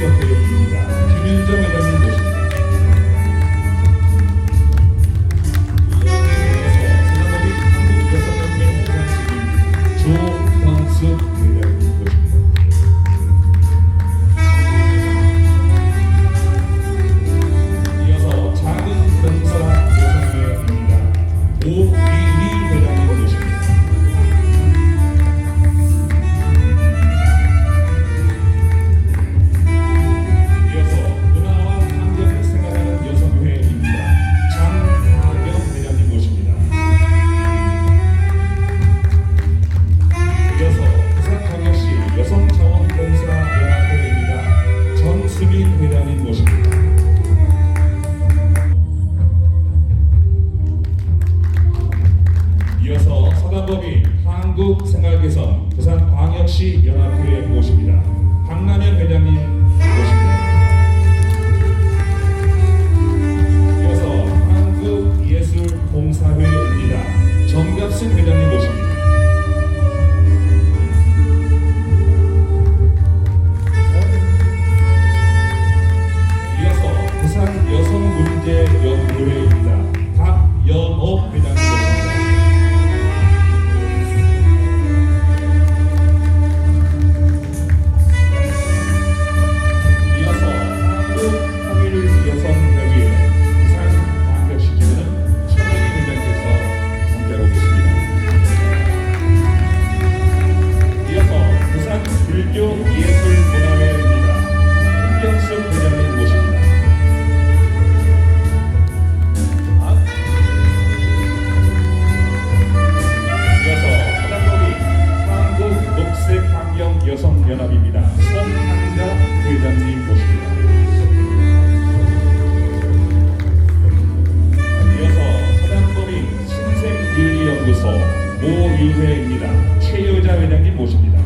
충격되었습니다. 주민정을 사단법인 한국 생활 개선 부산 광역시 연합회에 모십니다. 박남현 회장님 모유회입니다. 최여자 회장님 모십니다.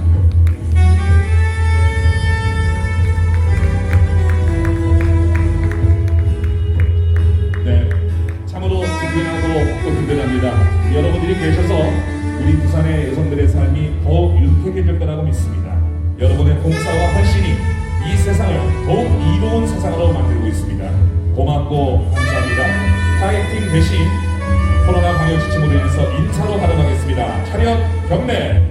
네, 든든합니다. 여러분들이 계셔서 우리 부산의 여성들의 삶이 더욱 윤택해질 거라고 믿습니다. 여러분의 봉사와 헌신이 이 세상을 더욱 이로운 세상으로 만들고 있습니다. 고맙고 감사합니다. 타겟팀 대신 차렷 경례.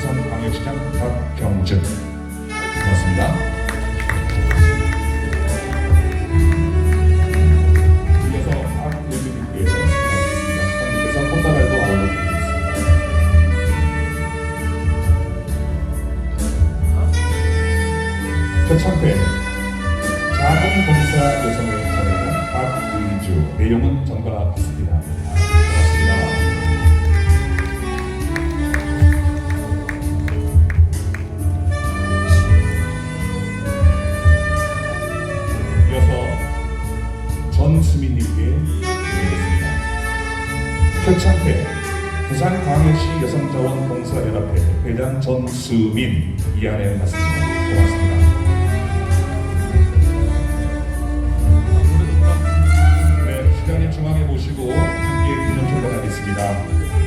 부산광역시장 박경준 고맙습니다. 표창회 작은 봉사 여성을 전하는 박의주 내용은 전과라 같습니다. 고맙습니다. 표창회 부산광역시 여성자원봉사연합회 회장 전수민 이안에 갔습니다.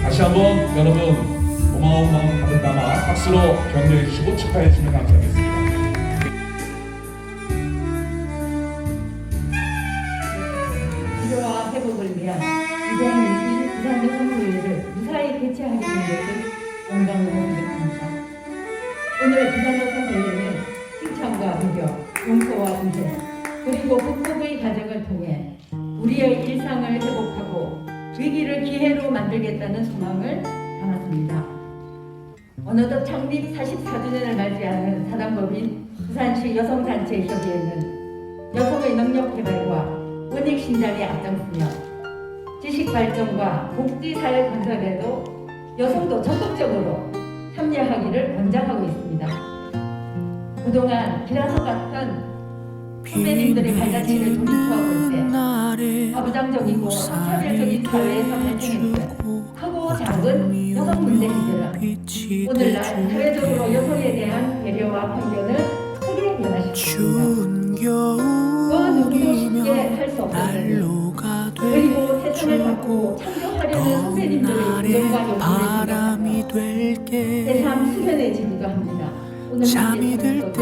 다시 한번 여러분 고마운 가득 담아 박수로 격려해 주시고 축하해 주시면 감사하겠습니다. 치료와 회복을 위한 2021 부산 여성의회를 무사히 개최하게 된 것을 영광으로 생각합니다. 오늘 부산 여성의회는 칭찬과 배려, 용서와 인재, 그리고 극복의 과정을 통해 위기를 기회로 만들겠다는 소망을 담았습니다. 어느덧 창립 44주년을 맞이하는 사단법인 부산시 여성단체협의회는 여성의 능력 개발과 원익 신장에 앞장서며 지식 발전과 복지 사회 건설에도 여성도 적극적으로 참여하기를 권장하고 있습니다. 그동안 기라성 같은 선배님들의 발자취를 돌이켜 볼때 가부장적이고 차별적인 사회에서 발생했던 크고 작은 여성 문제 해결은 오늘날 사회적으로 여성에 대한 배려와 편견을 크게 그 그리고 세상을 되주고 우정과 용기를 바람이 될게 잠이 들또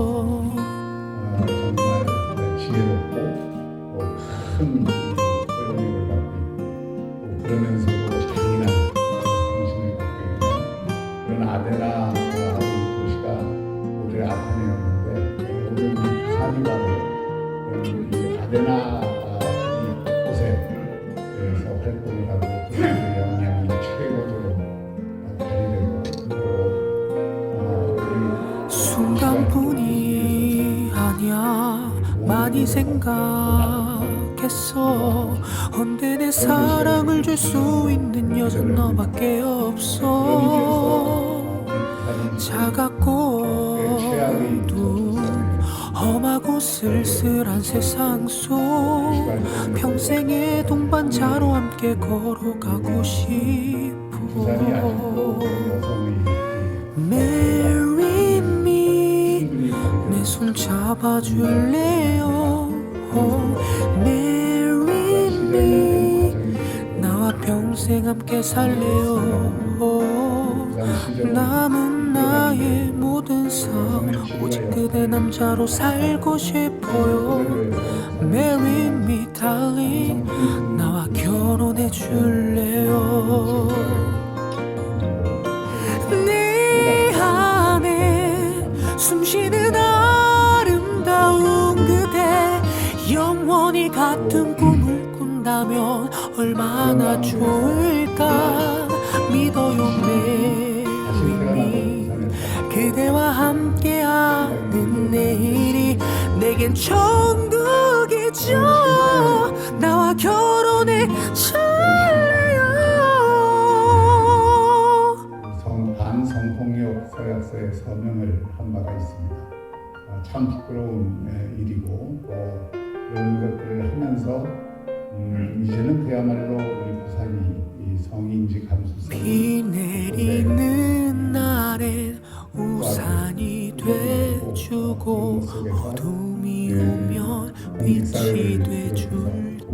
순간뿐이 아니야. 많이 생각했어. 언제 내 사랑을 줄 수 있는 여자는 너밖에 없어. 차갑 쓸쓸한 세상 속 평생의 동반자로 함께 걸어가고 싶어. Marry me. 내 손 잡아줄래요? Marry me. 나와 평생 함께 살래요 남은 나의 모든 삶 오직 그대 남자로 살고 싶어요. Marry me darling 나와 결혼해 줄래요? 내 안에 숨쉬는 아름다운 그대 영원히 같은 꿈을 꾼다면 얼마나 좋을까? 믿어요 매일이 그대와 함께하는 내일이 내겐 천국이죠 나와 결혼해 줄래요 성, 반성폭력 서약서에 서명을 한 바가 있습니다. 아, 참 부끄러운 에, 일이고 또 그런 것들을 하면서 음, 이제는 그야말로 우리 부산이 이 성인지 감수성 비 내리는 돼주고 어둠이 오면 빛이 돼줄게.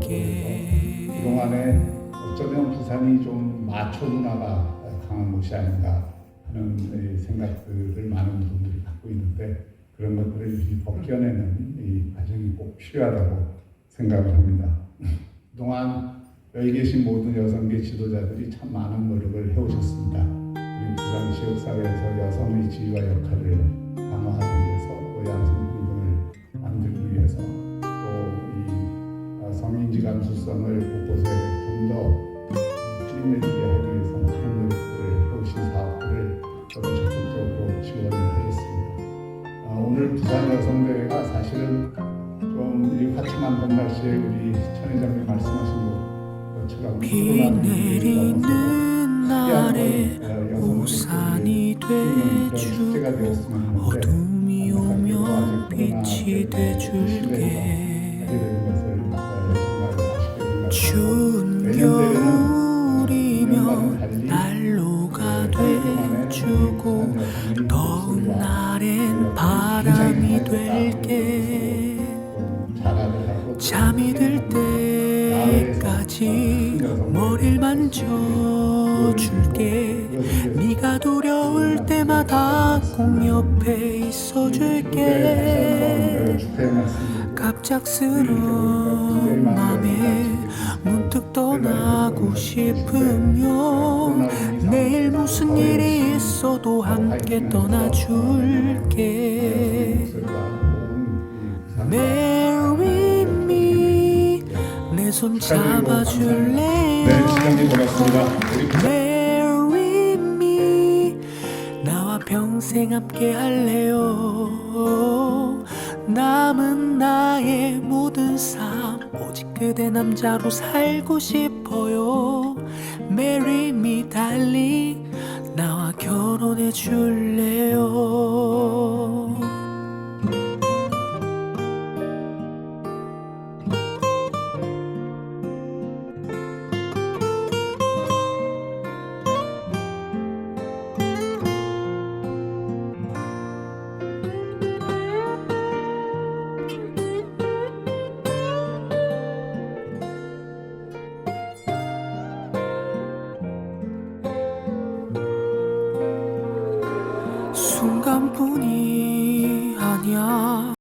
그동안에 어쩌면 부산이 좀 마초 문화가 강한 곳이 아닌가 하는 이 생각들을 많은 분들이 갖고 있는데 그런 것들을 이 벗겨내는 이 과정이 꼭 필요하다고 생각을 합니다. 그동안 여기 계신 모든 여성계 지도자들이 참 많은 노력을 해오셨습니다. 우리 부산 지역사회에서 여성의 지위와 역할을 강화하기 또 양성평등을 만들기 위해서 또 이 성인지 감 수성을 곳곳에 좀더 뿌리내리게 하기 위해서 많은 노력들을 해오신 사업들을 저도 적극적으로 지원을 하겠습니다. 아, 오늘 부산 여성대회가 사실은 좀이 화창한 봄 날씨에 우리 천 회장님 말씀하신 것처럼 비 코로나 위기를 넘어서 내리는 날에 어, 우산이 어둠이 오면 빛이 돼줄게. 추운 겨울이면 난로가 돼주고 더운 날엔 바람이 될게. 잠이 들 때까지 머리를 만져줄게. 네가 두려울 때마다 꼭 옆에 있어줄게. 갑작스러운 맘에 문득 떠나고 싶으면 내일 무슨 일이 있어도 함께 떠나줄게. Marry me 내 손 잡아줄래요? 네, 시장님 고맙습니다. 평생 함께 할래요? 남은 나의 모든 삶 오직 그대 남자로 살고 싶어요. Marry me darling. 나와 결혼해 줄래요